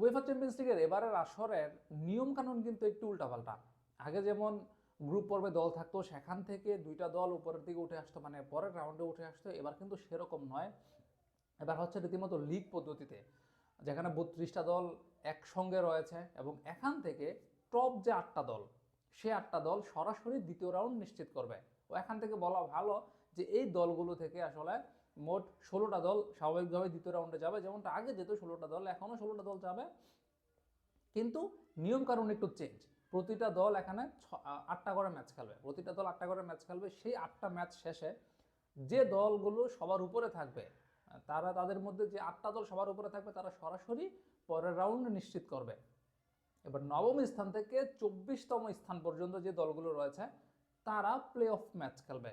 UEFA champions লিগের এবারের আসরের নিয়ম কানুন কিন্তু একটু উল্টাপাল্টা। আগে যেমন গ্রুপ পর্বে দল থাকতো, সেখান থেকে দুইটা দল উপরের দিকে উঠে আসতো মানে পরের রাউন্ডে উঠে আসতো, এবার কিন্তু সেরকম নয়। এবার হচ্ছে রীতিমতো লিগ পদ্ধতিতে, যেখানে বত্রিশটা দল একসঙ্গে রয়েছে এবং এখান থেকে টপ যে আটটা দল, সে আটটা দল সরাসরি দ্বিতীয় রাউন্ড নিশ্চিত করবে। ও এখান থেকে বলা ভালো যে এই দলগুলো থেকে আসলে মোট ষোলোটা দল স্বাভাবিকভাবে দ্বিতীয় রাউন্ডে যাবে, যেমনটা আগে যেত ষোলোটা দল, এখনও ষোলোটা দল যাবে। কিন্তু নিয়ম কারণ একটু চেঞ্জ প্রতিটা দল এখানে আটটা করে ম্যাচ খেলবে। প্রতিটা দল আটটা করে ম্যাচ খেলবে, সেই আটটা ম্যাচ শেষে যে দলগুলো সবার উপরে থাকবে, তারা তাদের মধ্যে যে আটটা দল সবার উপরে থাকবে, তারা সরাসরি পরের রাউন্ড নিশ্চিত করবে। এবার নবম স্থান থেকে চব্বিশতম স্থান পর্যন্ত যে দলগুলো রয়েছে, তারা প্লে অফ ম্যাচ খেলবে।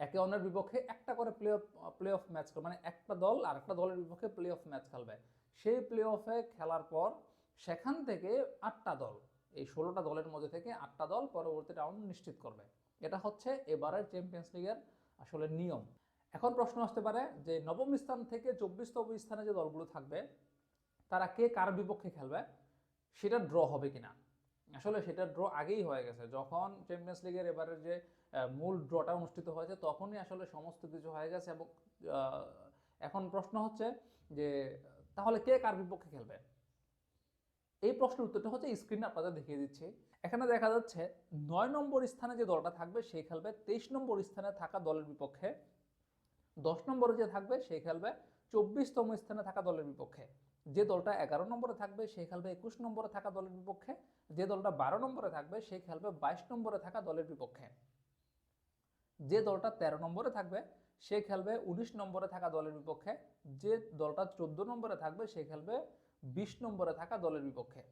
একে অন্যের বিপক্ষে একটা করে play off play off match খেলবে মানে একটা দল আর একটা দলের বিপক্ষে প্লে অফ ম্যাচ খেলবে। সেই প্লে অফে খেলার পর সেখান থেকে আটটা দল, এই ষোলোটা দলের মধ্যে থেকে আটটা দল পরবর্তী রাউন্ড নিশ্চিত করবে। এটা হচ্ছে এবারের চ্যাম্পিয়ন্স লিগের আসলে নিয়ম। এখন প্রশ্ন আসতে পারে যে নবম স্থান থেকে চব্বিশতম স্থানে যে দলগুলো থাকবে, তারা কে কার বিপক্ষে খেলবে? সেটা ড্র হবে কিনা? আসলে সেটা ড্র আগেই হয়ে গেছে। যখন চ্যাম্পিয়ন্স লিগের এবারের যে মূল ড্রটা অনুষ্ঠিত হয়েছে, তখনই আসলে সমস্ত কিছু হয়ে গেছে এবং এখন প্রশ্ন হচ্ছে যে, তাহলে কে কার বিপক্ষে খেলবে? এই প্রশ্নের উত্তরটা হচ্ছে স্ক্রিনে আপনাদের দেখিয়ে দিচ্ছি। এখানে দেখা যাচ্ছে নয় নম্বর স্থানে যে দলটা থাকবে সেই খেলবে তেইশ নম্বর স্থানে থাকা দলের বিপক্ষে। দশ নম্বরে যে থাকবে, সে খেলবে চব্বিশতম স্থানে থাকা দলের বিপক্ষে। যে দলটা এগারো নম্বরে থাকবে, সে খেলবে একুশ নম্বরে থাকা দলের বিপক্ষে। যে দলটা বারো নম্বরে থাকবে, সে খেলবে বাইশ নম্বরে থাকা দলের বিপক্ষে। যে দলটা তেরো নম্বরে থাকবে, সে খেলবে উনিশ নম্বরে থাকা দলের বিপক্ষে। যে দলটা চোদ্দ নম্বরে থাকবে, সে খেলবে বিশ নম্বরে থাকা দলের বিপক্ষে।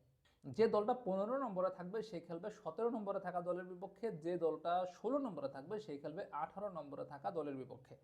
যে দলটা পনেরো নম্বরে থাকবে, সে খেলবে সতেরো নম্বরে থাকা দলের বিপক্ষে। যে দলটা ষোলো নম্বরে থাকবে, সে খেলবে আঠারো নম্বরে থাকা দলের বিপক্ষে।